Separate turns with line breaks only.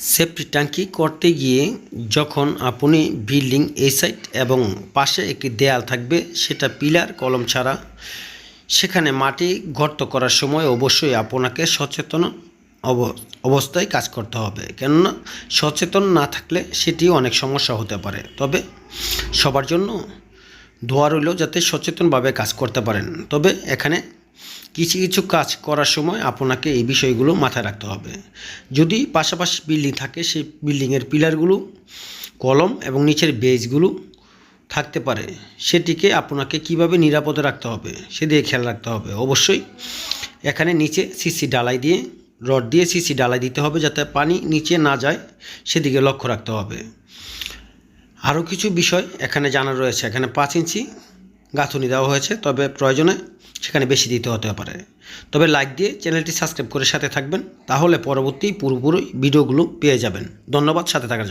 Safety ট্যাঙ্কি করতে গিয়ে যখন আপনি বিল্ডিং এই সাইড এবং পাশে একটি দেয়াল থাকবে, সেটা পিলার, কলম ছাড়া, সেখানে মাটি গর্ত করার সময় অবশ্যই আপনাকে সচেতন অব- অবস্থায় কাজ করতে হবে। কেননা সচেতন না থাকলে সেটি অনেক সমস্যা হতে পারে। তবে সবার জন্য ধোয়া রইল যাতে সচেতনভাবে কাজ করতে পারেন। তবে এখানে কিছু কিছু কাজ করার সময় আপনাকে এই বিষয়গুলো মাথায় রাখতে হবে। যদি পাশাপাশি বিল্ডিং থাকে, সেই বিল্ডিংয়ের পিলারগুলো, কলম এবং নিচের বেজগুলো থাকতে পারে। সেটিকে আপনাকে কীভাবে নিরাপদে রাখতে হবে সেদিকে খেয়াল রাখতে হবে। অবশ্যই এখানে নিচে সিসি ডালাই দিয়ে, রড দিয়ে সিসি ডালাই দিতে হবে যাতে পানি নিচে না যায়, সেদিকে লক্ষ্য রাখতে হবে। আরও কিছু বিষয় এখানে জানা রয়েছে। এখানে পাঁচ ইঞ্চি গাঁথুনি দেওয়া হয়েছে, তবে প্রয়োজনে সেখানে বেশি দিতে হতে পারে। তবে লাইক দিয়ে চ্যানেলটি সাবস্ক্রাইব করে সাথে থাকবেন, তাহলে পরবর্তী পুরোপুরি ভিডিওগুলো পেয়ে যাবেন। ধন্যবাদ, সাথে থাকার জন্য।